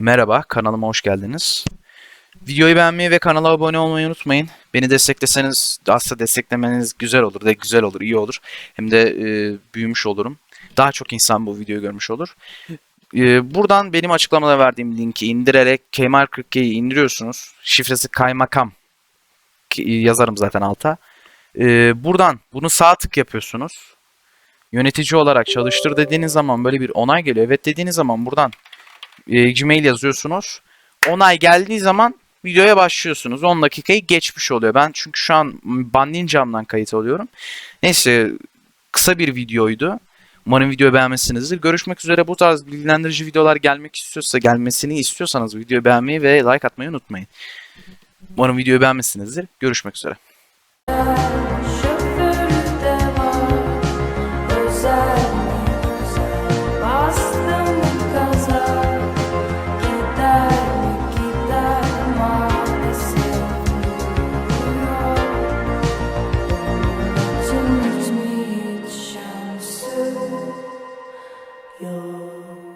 Merhaba, kanalıma hoş geldiniz. Videoyu beğenmeyi ve kanala abone olmayı unutmayın. Beni destekleseniz aslında desteklemeniz güzel olur, de güzel olur, iyi olur. Hem de e, büyümüş olurum. Daha çok insan bu videoyu görmüş olur. E, buradan benim açıklamada verdiğim linki indirerek Kemal 40G'yi indiriyorsunuz. Şifresi kaymakam. Ki- Yazarım zaten alta. E, buradan bunu sağ tık yapıyorsunuz. Yönetici olarak çalıştır dediğiniz zaman böyle bir onay geliyor. Evet dediğiniz zaman buradan e, Gmail yazıyorsunuz. Onay geldiği zaman videoya başlıyorsunuz. 10 dakikayı geçmiş oluyor. Ben çünkü şu an Bandinjam'dan kayıt alıyorum. Neyse kısa bir videoydu. Umarım videoyu beğenmişsinizdir. Görüşmek üzere bu tarz bilgilendirici videolar gelmek istiyorsa gelmesini istiyorsanız videoyu beğenmeyi ve like atmayı unutmayın. Umarım videoyu beğenmişsinizdir. Görüşmek üzere. 有。